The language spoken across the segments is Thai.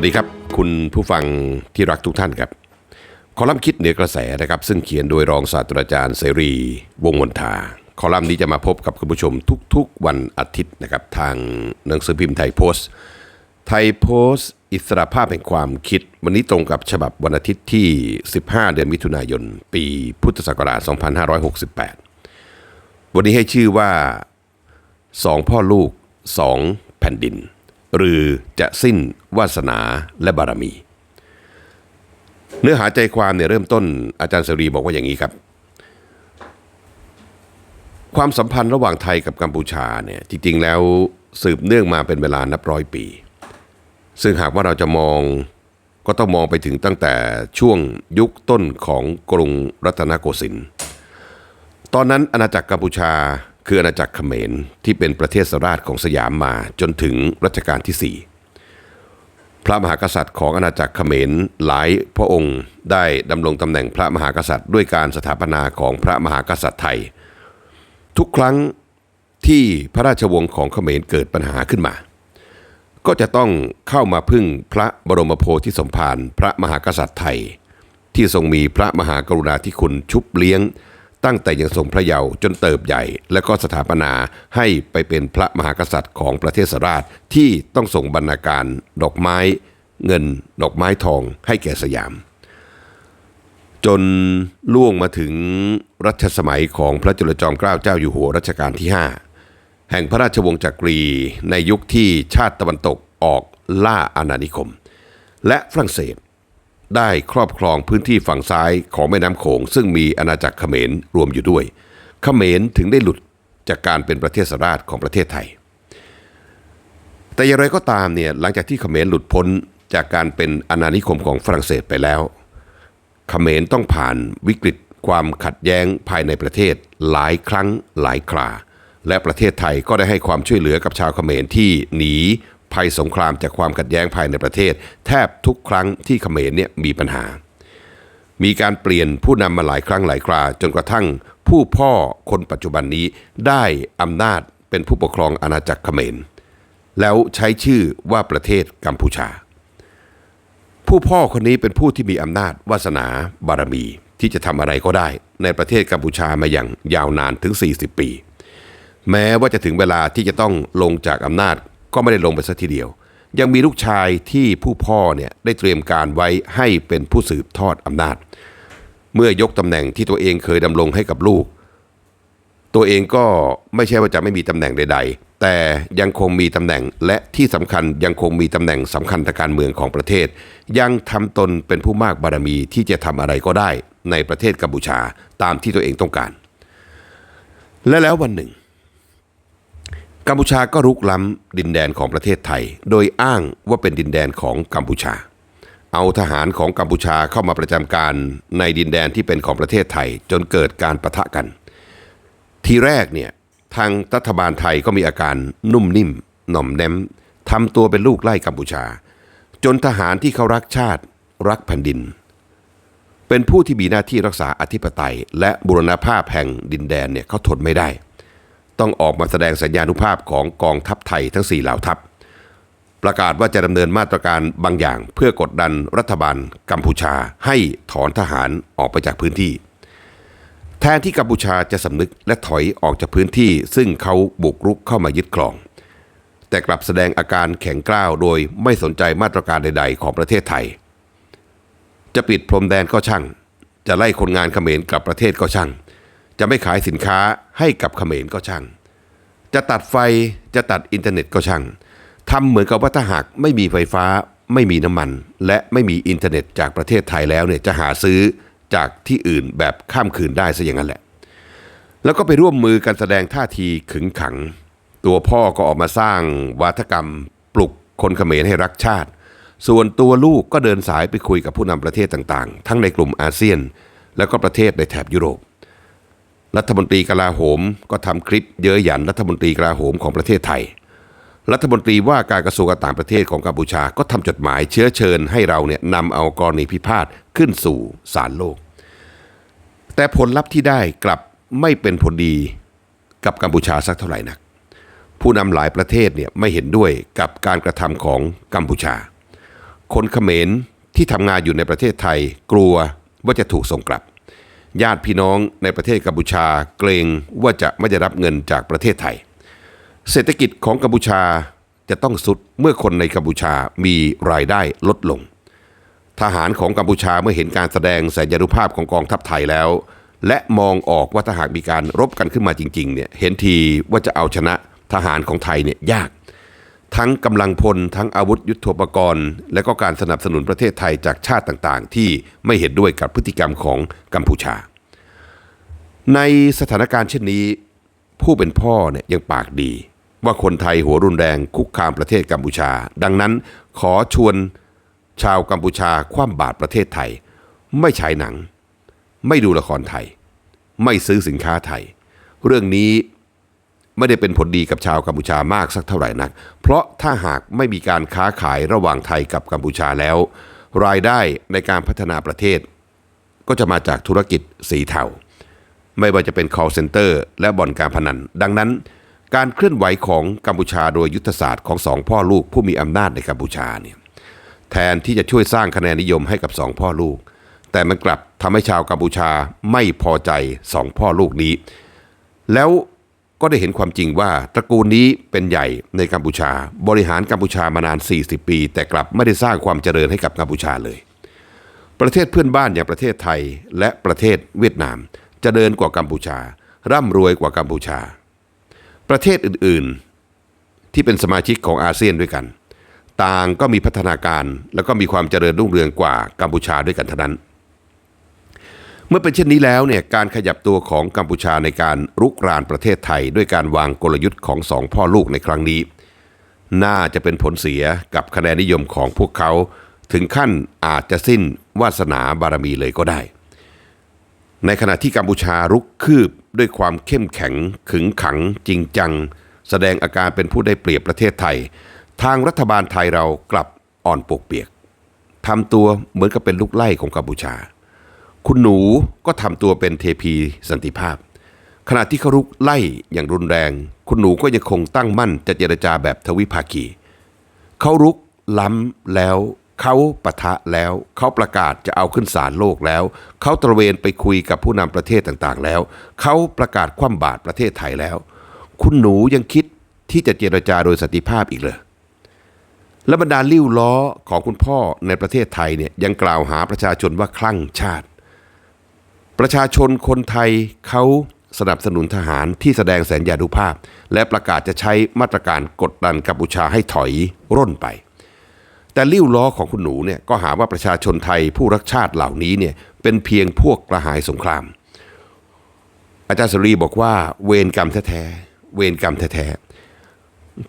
วัสดีครับ คุณผู้ฟังที่รักทุกท่านครับ คอลัมน์คิดเหนือกระแสนะครับ ซึ่งเขียนโดยรองศาสตราจารย์เสรี วงมนทา คอลัมน์นี้จะมาพบกับคุณผู้ชมทุกๆวันอาทิตย์นะครับ ทางหนังสือพิมพ์ไทยโพสต์ ไทยโพสต์ อิสระภาพแห่งความคิด วันนี้ตรงกับฉบับวันอาทิตย์ที่ 15 เดือนมิถุนายน ปีพุทธศักราช 2568 วันนี้ให้ชื่อว่าสองพ่อลูกสองแผ่นดิน หรือจะสิ้นวาสนาและบารมี เนื้อหาใจความเนี่ยเริ่มต้นอาจารย์เสรีบอกว่าอย่างนี้ครับ ความสัมพันธ์ระหว่างไทยกับกัมพูชาเนี่ยจริงๆแล้วสืบเนื่องมาเป็นเวลานับร้อยปี ซึ่งหากว่าเราจะมองก็ต้องมองไปถึงตั้งแต่ช่วงยุคต้นของกรุงรัตนโกสินทร์ตอนนั้นอาณาจักรกัมพูชา คืออาณาจักรเขมรที่เป็นประเทศสราชของสยามมาจนถึงรัชกาลที่ 4 พระมหากษัตริย์ของอาณาจักรเขมรหลายพระองค์ได้ดำรงตำแหน่งพระมหากษัตริย์ ด้วยการสถาปนาของพระมหากษัตริย์ไทย ทุกครั้งที่พระราชวงศ์ของเขมรเกิดปัญหาขึ้นมา ก็จะต้องเข้ามาพึ่งพระบรมโพธิสมภารพระมหากษัตริย์ไทย ที่ทรงมีพระมหากรุณาธิคุณชุบเลี้ยง ตั้งแต่ยังทรงพระเยาว์จนเติบใหญ่ และก็สถาปนาให้ไปเป็นพระมหากษัตริย์ของประเทศสราชที่ต้องส่งบรรณาการดอกไม้เงินดอกไม้ทองให้แก่สยาม จนล่วงมาถึงรัชสมัยของพระจุลจอมเกล้าเจ้าอยู่หัวรัชกาลที่ 5 แห่งพระราชวงศ์จักรีในยุคที่ชาติตะวันตกออกล่าอาณานิคม และฝรั่งเศส ได้ครอบครองพื้นที่ฝั่งซ้ายของแม่น้ำโขงซึ่งมีอาณาจักรเขมรรวมอยู่ด้วย เขมรถึงได้หลุดจากการเป็นประเทศสราชของประเทศไทย แต่อย่างไรก็ตามเนี่ยหลังจากที่เขมรหลุดพ้นจากการเป็นอาณานิคมของฝรั่งเศสไปแล้วเขมรต้องผ่านวิกฤตความขัดแย้งภายในประเทศหลายครั้งหลายครา และประเทศไทยก็ได้ให้ความช่วยเหลือกับชาวเขมรที่หนี ภัยสงครามจากความขัดแย้งภายในประเทศ แทบทุกครั้งที่เขมรเนี่ยมีปัญหา มีการเปลี่ยนผู้นำมาหลายครั้งหลายครา จนกระทั่งผู้พ่อคนปัจจุบันนี้ได้อำนาจเป็นผู้ปกครองอาณาจักรเขมร แล้วใช้ชื่อว่าประเทศกัมพูชา ผู้พ่อคนนี้เป็นผู้ที่มีอำนาจวาสนาบารมี ที่จะทำอะไรก็ได้ ในประเทศกัมพูชามาอย่างยาวนานถึง 40 ปี แม้ว่าจะถึงเวลาที่จะต้องลงจากอำนาจ ก็ไม่ได้ลงไปสักทีเดียว ยังมีลูกชายที่ผู้พ่อเนี่ยได้เตรียมการไว้ให้เป็นผู้สืบทอดอำนาจ เมื่อยกตำแหน่งที่ตัวเองเคยดำรงให้กับลูก ตัวเองก็ไม่ใช่ว่าจะไม่มีตำแหน่งใด ๆ แต่ยังคงมีตำแหน่งและที่สำคัญยังคงมีตำแหน่งสำคัญทางการเมืองของประเทศ ยังทำตนเป็นผู้มากบารมีที่จะทำอะไรก็ได้ในประเทศกัมพูชาตามที่ตัวเองต้องการ และแล้ววันหนึ่ง กัมพูชาก็รุกล้ำดินแดนของประเทศไทย โดยอ้างว่าเป็นดินแดนของกัมพูชา เอาทหารของกัมพูชาเข้ามาประจำการในดินแดนที่เป็นของประเทศไทยจนเกิดการประทะกัน ทีแรกเนี่ยทางรัฐบาลไทยก็มีอาการนุ่มนิ่ม หน่อมแนมทำตัวเป็นลูกไล่กัมพูชา จนทหารที่เขารักชาติรักแผ่นดิน เป็นผู้ที่มีหน้าที่รักษาอธิปไตย และบุรณภาพแห่งดินแดนเนี่ยเขาทนไม่ได้ ต้องออกมาแสดงสัญญานุภาพของกองทัพไทยทั้งสี่เหล่าทัพ ประกาศว่าจะดำเนินมาตรการบางอย่างเพื่อกดดันรัฐบาลกัมพูชาให้ถอนทหารออกไปจากพื้นที่ แทนที่กัมพูชาจะสำนึกและถอยออกจากพื้นที่ ซึ่งเขาบุกรุกเข้ามายึดครอง แต่กลับแสดงอาการแข็งกร้าวโดยไม่สนใจมาตรการใด ๆ ของประเทศไทย จะปิดพรมแดนก็ช่าง จะไล่คนงานเขมรกลับประเทศก็ช่าง จะไม่ขายสินค้าให้กับเขมรก็ช่าง จะตัดไฟจะตัดอินเทอร์เน็ตก็ช่างทำเหมือนกับว่าถ้าหากไม่มีไฟฟ้า ไม่มีน้ำมัน และไม่มีอินเทอร์เน็ตจากประเทศไทยแล้วเนี่ยจะหาซื้อจากที่อื่นแบบข้ามคืนได้ซะอย่างนั้นแหละ แล้วก็ไปร่วมมือกันแสดงท่าทีขึงขัง ตัวพ่อก็ออกมาสร้างวาทกรรม ปลุกคนเขมรให้รักชาติ ส่วนตัวลูกก็เดินสายไปคุยกับผู้นำประเทศต่างๆ ทั้งในกลุ่มอาเซียน แล้วก็ประเทศในแถบยุโรป รัฐมนตรีกลาโหมก็ทำคลิปเย้ยหยันรัฐมนตรีกลาโหมของประเทศไทย รัฐมนตรีว่าการกระทรวงการต่างประเทศของกัมพูชาก็ทำจดหมายเชื้อเชิญให้เราเนี่ยนำเอากรณีพิพาทขึ้นสู่ศาลโลก แต่ผลลัพธ์ที่ได้กลับไม่เป็นผลดีกับกัมพูชาสักเท่าไหร่นัก ผู้นำหลายประเทศเนี่ยไม่เห็นด้วยกับการกระทำของกัมพูชา คนเขมรที่ทำงานอยู่ในประเทศไทยกลัวว่าจะถูกส่งกลับ ญาติพี่น้องในประเทศกัมพูชาเกรงว่าจะไม่ได้รับเงินจากประเทศไทย เศรษฐกิจของกัมพูชาจะต้องสุดเมื่อคนในกัมพูชามีรายได้ลดลง ทหารของกัมพูชาเมื่อเห็นการแสดงแสนยานุภาพของกองทัพไทยแล้ว และมองออกว่าถ้าหากมีการรบกันขึ้นมาจริงๆเนี่ยเห็นทีว่าจะเอาชนะทหารของไทยเนี่ยยาก ทั้งกำลังพล ทั้งอาวุธยุโทโธปกรณ์ และก็การสนับสนุนประเทศไทยจากชาติต่างๆ ที่ไม่เห็นด้วยกับพฤติกรรมของกัมพูชา ในสถานการณ์เช่นนี้ ผู้เป็นพ่อเนี่ยยังปากดี ว่าคนไทยหัวรุนแรงคุกคามประเทศกัมพูชา ดังนั้นขอชวนชาวกัมพูชาคว่ำบาตรประเทศไทย ไม่ฉายหนัง ไม่ดูละครไทย ไม่ซื้อสินค้าไทย เรื่องนี้ ไม่ได้เป็นผลดีกับชาวกัมพูชามากสักเท่าไหร่นัก เพราะถ้าหากไม่มีการค้าขายระหว่างไทยกับกัมพูชาแล้ว รายได้ในการพัฒนาประเทศ ก็จะมาจากธุรกิจสีเทาไม่ว่าจะเป็น call center และบ่อนการพนัน ดังนั้น การเคลื่อนไหวของกัมพูชาโดยยุทธศาสตร์ของสองพ่อลูกผู้มีอำนาจในกัมพูชาเนี่ยแทนที่จะช่วยสร้างคะแนนนิยมให้กับสองพ่อลูก แต่มันกลับทำให้ชาวกัมพูชาไม่พอใจสองพ่อลูกนี้ แล้ว ก็ได้เห็นความจริงว่าตระกูลนี้เป็นใหญ่ในกัมพูชา บริหารกัมพูชามานาน 40 ปี แต่กลับไม่ได้สร้างความเจริญให้กับกัมพูชาเลย ประเทศเพื่อนบ้านอย่างประเทศไทยและประเทศเวียดนาม เจริญกว่ากัมพูชา ร่ำรวยกว่ากัมพูชา ประเทศอื่นๆ ที่เป็นสมาชิกของอาเซียนด้วยกัน ต่างก็มีพัฒนาการแล้วก็มีความเจริญรุ่งเรืองกว่ากัมพูชาด้วยกันเท่านั้น เมื่อเป็นเช่นนี้แล้วเนี่ยการขยับตัวของกัมพูชาในการรุกรานประเทศไทย ด้วยการวางกลยุทธ์ของสองพ่อลูกในครั้งนี้ น่าจะเป็นผลเสียกับคะแนนนิยมของพวกเขา ถึงขั้นอาจจะสิ้นวาสนาบารมีเลยก็ได้ ในขณะที่กัมพูชารุกคืบด้วยความเข้มแข็งขึงขังจริงจัง แสดงอาการเป็นผู้ได้เปรียบประเทศไทย ทางรัฐบาลไทยเรากลับอ่อนปวกเปียกทำตัวเหมือนกับเป็นลูกไล่ของกัมพูชา คุณหนูก็ทำตัวเป็นเทพีสันติภาพ ขณะที่เขารุกไล่อย่างรุนแรง คุณหนูก็ยังคงตั้งมั่นจะเจรจาแบบทวิภาคี เขารุกล้ำแล้วเขาปะทะแล้วเขาประกาศจะเอาขึ้นศาลโลกแล้ว เขาตระเวนไปคุยกับผู้นำประเทศต่างๆ แล้ว เขาประกาศคว่ำบาตรประเทศไทยแล้ว คุณหนูยังคิดที่จะเจรจาโดยสันติภาพอีกเลยและบรรดาลิ้วล้อของคุณพ่อในประเทศไทยเนี่ยยังกล่าวหาประชาชนว่าคลั่งชาติ ประชาชนคนไทยเขาสนับสนุนทหารที่แสดงแสนยานุภาพ และประกาศจะใช้มาตรการกดดันกัมพูชาให้ถอยร่นไป แต่ลิ้วล้อของคุณหนูเนี่ยก็หาว่าประชาชนไทยผู้รักชาติเหล่านี้เนี่ยเป็นเพียงพวกกระหายสงคราม อาจารย์สรีบอกว่าเวรกรรมแท้ๆเวรกรรมแท้ๆ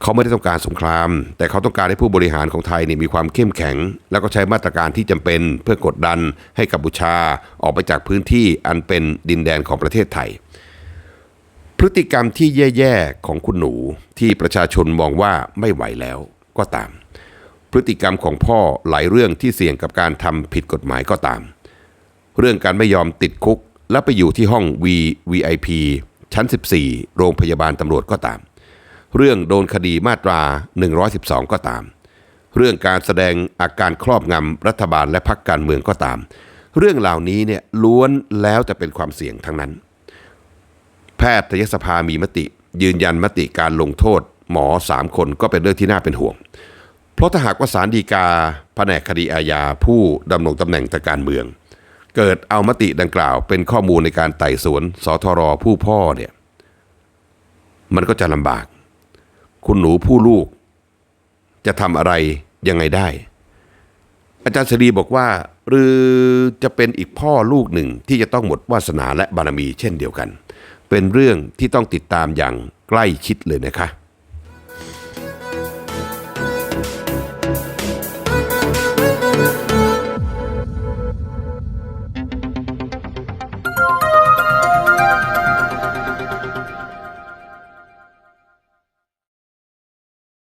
เขาไม่ได้ต้องการสงคราม แต่เขาต้องการให้ผู้บริหารของไทยนี่มีความเข้มแข็ง แล้วก็ใช้มาตรการที่จำเป็นเพื่อกดดันให้กัมพูชาออกไปจากพื้นที่อันเป็นดินแดนของประเทศไทย พฤติกรรมที่แย่ๆของคุณหนูที่ประชาชนมองว่าไม่ไหวแล้วก็ตาม พฤติกรรมของพ่อหลายเรื่องที่เสี่ยงกับการทำผิดกฎหมายก็ตาม เรื่องการไม่ยอมติดคุก และไปอยู่ที่ห้อง V VIP ชั้น 14 โรงพยาบาลตำรวจก็ตาม เรื่องโดนคดีมาตรา 112 ก็ตาม เรื่องการแสดงอาการครอบงำรัฐบาลและพรรคการเมืองก็ตาม เรื่องเหล่านี้เนี่ยล้วนแล้วจะเป็นความเสี่ยงทั้งนั้น แพทยสภามีมติ ยืนยันมติการลงโทษ หมอ3คนก็เป็นเรื่องที่น่าเป็นห่วง เพราะถ้าหากว่าศาลฎีกาแผนกคดีอาญาผู้ดำรงตำแหน่งทางการเมือง เกิดเอามติดังกล่าว เป็นข้อมูลในการไต่สวนสทรผู้พ่อเนี่ยมันก็จะลำบาก คุณหนูผู้ลูก จะทำอะไรยังไงได้ อาจารย์สรีบอกว่า หรือจะเป็นอีกพ่อลูกหนึ่งที่จะต้องหมดวาสนาและบารมีเช่นเดียวกัน เป็นเรื่องที่ต้องติดตามอย่างใกล้ชิดเลยนะคะ